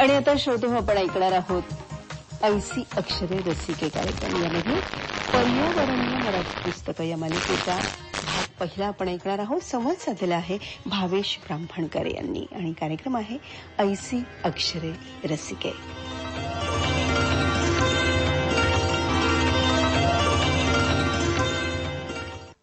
आणि आता श्रोते आपण ऐकणार आहोत ऐसी अक्षरे रसिके कार्यक्रम यामध्ये पर्यावरणीय मराठी पुस्तकं या मालिकेचा भाग पहिला आपण ऐकणार आहोत. संवाद साधलेला आहे भावेश ब्राह्मणकर यांनी आणि कार्यक्रम आहे ऐसी अक्षरे रसिके.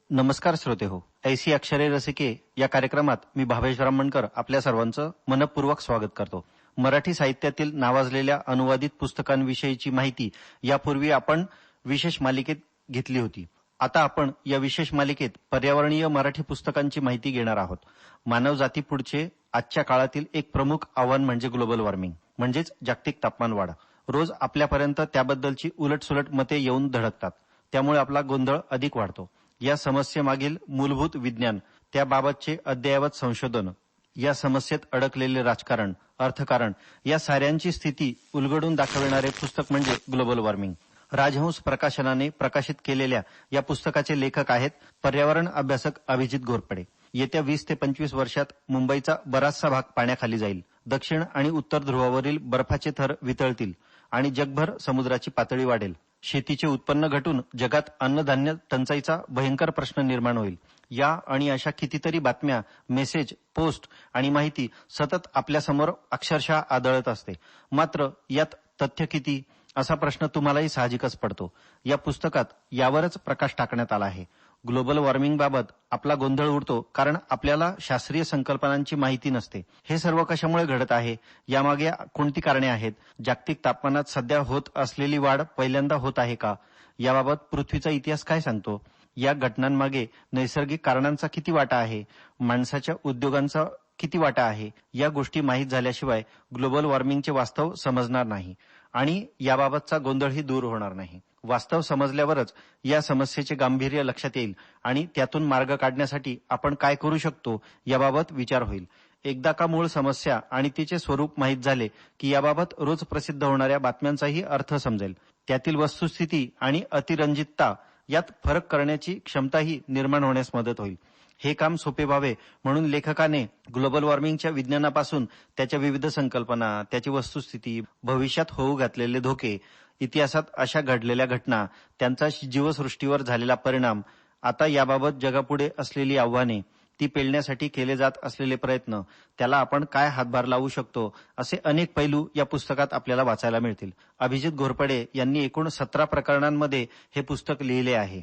नमस्कार श्रोते हो. ऐसी अक्षरे रसिके या कार्यक्रमात मी भावेश ब्राह्मणकर आपल्या सर्वांचं मनपूर्वक स्वागत करतो. मराठी साहित्यातील नावाजलेल्या अनुवादित पुस्तकांविषयीची माहिती यापूर्वी आपण विशेष मालिकेत घेतली होती. आता आपण या विशेष मालिकेत पर्यावरणीय मराठी पुस्तकांची माहिती घेणार आहोत. मानव पुढचे आजच्या काळातील एक प्रमुख आव्हान म्हणजे ग्लोबल वॉर्मिंग म्हणजेच जागतिक तापमान वाढ. रोज आपल्यापर्यंत त्याबद्दलची उलटसुलट मते येऊन धडकतात. त्यामुळे आपला गोंधळ अधिक वाढतो. या समस्येमागील मूलभूत विज्ञान त्याबाबतचे अद्ययावत संशोधन या समस्येत अडकलेले राजकारण अर्थकारण या साऱ्यांची स्थिती उलगडून दाखविणारे पुस्तक म्हणजे ग्लोबल वॉर्मिंग. राजहंस प्रकाशनाने प्रकाशित केलेल्या या पुस्तकाचे लेखक आहेत पर्यावरण अभ्यासक अभिजित घोरपडे. येत्या वीस ते पंचवीस वर्षात मुंबईचा बराचसा भाग पाण्याखाली जाईल. दक्षिण आणि उत्तर ध्रुवावरील बर्फाचे थर वितळतील आणि जगभर समुद्राची पातळी वाढेल. शेतीचे उत्पन्न घटून जगात अन्नधान्य टंचाईचा भयंकर प्रश्न निर्माण होईल. या आणि अशा कितीतरी बातम्या मेसेज पोस्ट आणि माहिती सतत आपल्यासमोर अक्षरशः आदळत असते. मात्र यात तथ्य किती? असा प्रश्न तुम्हालाही साहजिकच पडतो. या पुस्तकात यावरच प्रकाश टाकण्यात आला आहे. ग्लोबल वॉर्मिंगबाबत आपला गोंधळ उडतो कारण आपल्याला शास्त्रीय संकल्पनांची माहिती नसते. हे सर्व कशामुळे घडत आहे? यामागे कोणती कारणे आहेत? जागतिक तापमानात सध्या होत असलेली वाढ पहिल्यांदा होत आहे का? याबाबत पृथ्वीचा इतिहास काय सांगतो? या घटनांमागे नैसर्गिक कारणांचा किती वाटा आहे? माणसाच्या उद्योगांचा किती वाटा आहे? या गोष्टी माहीत झाल्याशिवाय ग्लोबल वॉर्मिंगचे वास्तव समजणार नाही. आणि याबाबतचा गोंधळही दूर होणार नाही. वास्तव समजल्यावरच या समस्येचे गांभीर्य लक्षात येईल आणि त्यातून मार्ग काढण्यासाठी आपण काय करू शकतो याबाबत विचार होईल. एकदा का मूळ समस्या आणि तिचे स्वरूप माहीत झाले की याबाबत रोज प्रसिद्ध होणाऱ्या बातम्यांचाही अर्थ समजेल. त्यातील वस्तुस्थिती आणि अतिरंजितता यात फरक करण्याची क्षमताही निर्माण होण्यास मदत होईल. हे काम सोपे व्हावे म्हणून लेखकाने ग्लोबल वॉर्मिंगच्या विज्ञानापासून त्याच्या विविध संकल्पना त्याची वस्तुस्थिती भविष्यात होऊ घातलेले धोके इतिहासात अशा घडलेल्या घटना त्यांचा जीवसृष्टीवर झालेला परिणाम आता याबाबत जगापुढे असलेली आव्हाने ती पेलण्यासाठी केले जात असलेले प्रयत्न त्याला आपण काय हातभार लावू शकतो असे अनेक पैलू या पुस्तकात आपल्याला वाचायला मिळतील. अभिजित घोरपडे यांनी एकूण सतरा प्रकरणांमध्ये हे पुस्तक लिहिले आहे.